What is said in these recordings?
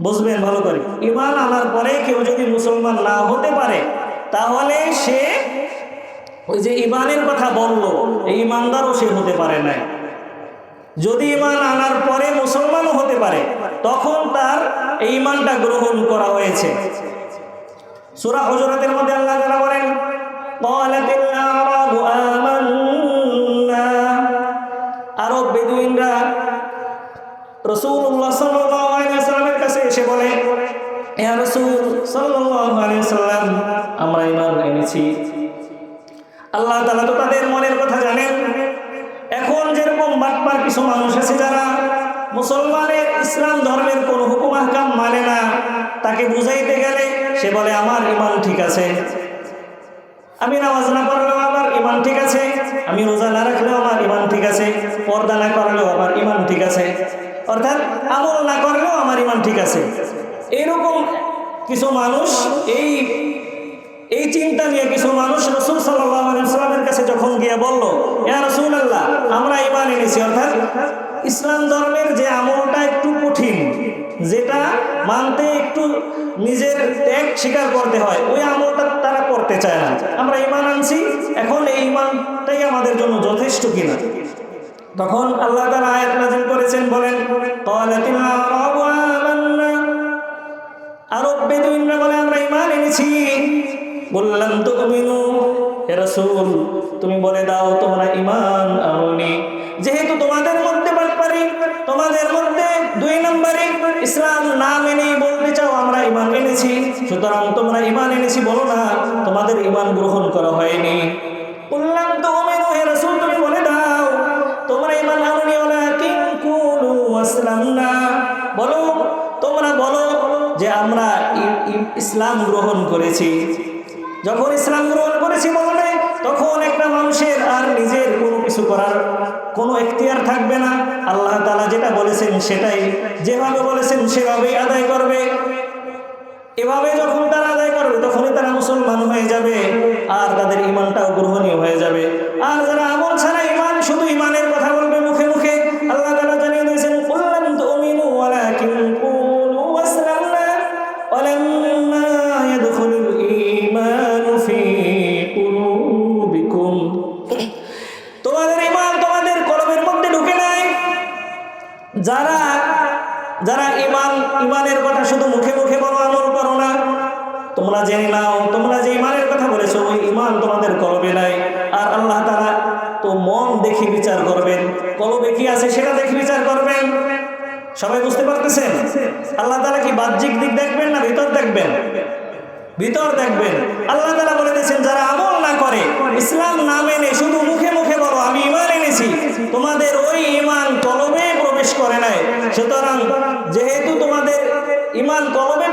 বুঝবেন ভালো করে। ইমান আনার পরে কেউ যদি মুসলমান না হতে পারে, তাহলে সে ওই যে ইমানের কথা বলল, এই ইমানদারও সে হতে পারে না যদি ইমান আনার পরে মুসলমানও হতে পারে, তখন তার এই ইমানটা গ্রহণ করা হয়েছে। সূরা হুজুরাতের মধ্যে আল্লাহ তাআলা বলেন আরাবু বেদুইনরা কাছে এসে বলে আমরা ঈমান এনেছি। আল্লাহ তাআলা তো তাদের মনের কথা জানেন। এখন যেরকম কিছু মানুষ আছে যারা মুসলমানের ইসলাম ধর্মের হুকুম মানে না, তাকে বুঝাইতে গেলে সে বলে, আমার ইমান ঠিক আছে। আমি নামাজ না করলেও আমার ইমান ঠিক আছে। আমি রোজা না রাখলেও আমার ইমান ঠিক আছে। পর্দা না করলেও আমার ইমান ঠিক আছে। অর্থাৎ আমল না করলেও ইমান ঠিক আছে। এরকম কিছু মানুষ, এই এই চিন্তা নিয়ে কিছু মানুষ রসুল সাল্লামের কাছে যখন গিয়ে বলল রসুল আল্লাহ আমরা ইমান এনেছি। অর্থাৎ ইসলাম ধর্মের যে আমলটা একটু কঠিন, যেটা মানতে একটু নিজের ত্যাগ স্বীকার করতে হয়, ওই আমলটা তারা করতে চায় না। আমরা ইমান আনছি, এখন এই ইমানটাই আমাদের জন্য যথেষ্ট কিনা। তখন আল্লাহ তারা আয়াত নাজিল করেছেন, বলেন আরব বেদুইনরা বলে, আমরা ইমান এনেছি। বললাম তো হে রাসূল, তুমি বলে দাও, তোমরা ইমান আনোনি। যেহেতু তোমাদের মধ্যে বাটপারি তোমাদের মধ্যে দুই নম্বরে, ইসলাম না মেনে বলতে চাও, আমরা ইমান এনেছি। সুতরাং তোমরা ইমান এনেছি বলো না, তোমাদের ইমান গ্রহণ করা হয়নি। বললাম তো মিনু হে রাসূল, তুমি বলে দাও, তোমরা ইমান আনোনি ওলা আসলামনা। বলো তোমরা বলো যে আমরা ইসলাম গ্রহণ করেছি। যখন ইসলাম গ্রহণ করেছি বলে তখন একটা মানুষের আর নিজের কোনো কিছু করার কোনো এখতিয়ার থাকবে না। আল্লাহ তালা যেটা বলেছেন সেটাই। যেভাবে বলেছেন সেভাবেই আদায় করবে। এভাবে যখন তারা আদায় করবে, তখনই তারা মুসলমান হয়ে যাবে আর তাদের ইমানটাও গ্রহণীয় হয়ে যাবে। যারা যারা ইমান ইমানের কথা শুধু মুখে মুখে বলো, আমল করো না। তোমরা জেনে নাও, তোমরা যে ইমানের কথা বলেছ, ওই ইমান তোমাদের করবে নাই। আর আল্লাহ তারা তো মন দেখে বিচার করবেন। কলবে কি আছে সেটা দেখে বিচার করবেন। সবাই বুঝতে পারতেছেন? আল্লাহ তারা কি বাহ্যিক দিক দেখবেন না ভিতর দেখবেন? ভিতর দেখবেন। আল্লাহ তালা বলে দিয়েছেন, যারা আমল না করে, ইসলাম না মেনে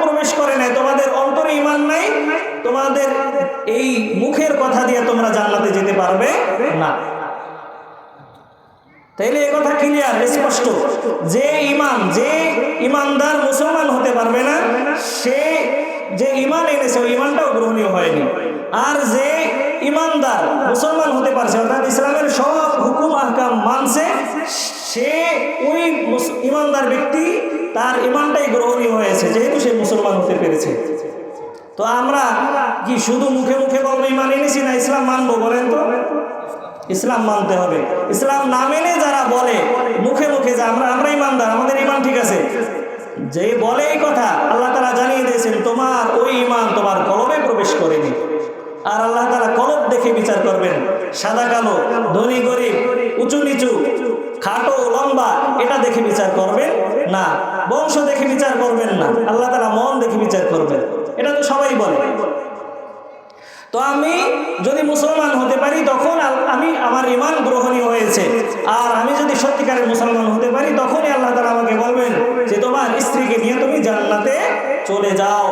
প্রবেশ করে নাই, তোমাদের অন্তরে ইমান নাই, তোমাদের এই মুখের কথা দিয়ে তোমরা জান্নাতে যেতে পারবে না। তাইলে এই কথা ক্লিয়ার স্পষ্ট। যে ইমান যে ইমানদার মুসলমান হতে পারবে না, সে যে ইমান এনেছে, ওই ইমানটাও গ্রহণীয় হয়নি। আর যে ইমানদার মুসলমান হতে পারছে, অর্থাৎ ইসলামের সব হুকুম, আহকাম মানছে, সে ওই ইমানদার ব্যক্তি তার ইমানটাই গ্রহণীয় হয়েছে, যেহেতু সে মুসলমান হতে পেরেছে। তো আমরা কি শুধু মুখে মুখে বলব ইমান এনেছি না ইসলাম মানবো বলেন তো? ইসলাম মানতে হবে। ইসলাম না মেনে যারা বলে, মুখে মুখে যে, আমরা আমরা ইমানদার, আমাদের ইমান ঠিক আছে। যে বলে এই কথা, আল্লাহ তালা জানিয়ে দিয়েছেন, তোমার ওই ইমান তোমার কলবে প্রবেশ করেনি। আর আল্লাহ তালা কলব দেখে বিচার করবেন। সাদা কালো, ধনী গরিব, উঁচু নিচু খাটো লম্বা, এটা দেখে বিচার করবেন না। বংশ দেখে বিচার করবেন না। আল্লাহ তারা মন দেখে বিচার করবেন। এটা তো সবাই বলে। তো আমি যদি মুসলমান হতে পারি, তখন আমি আমার ইমান গ্রহণীয় হয়েছে। আর আমি যদি সত্যিকারের মুসলমান হতে পারি, তখনই আল্লাহ তারা আমাকে বলবেন যে, তোমার স্ত্রীকে নিয়ে তুমি জান্নাতে চলে যাও।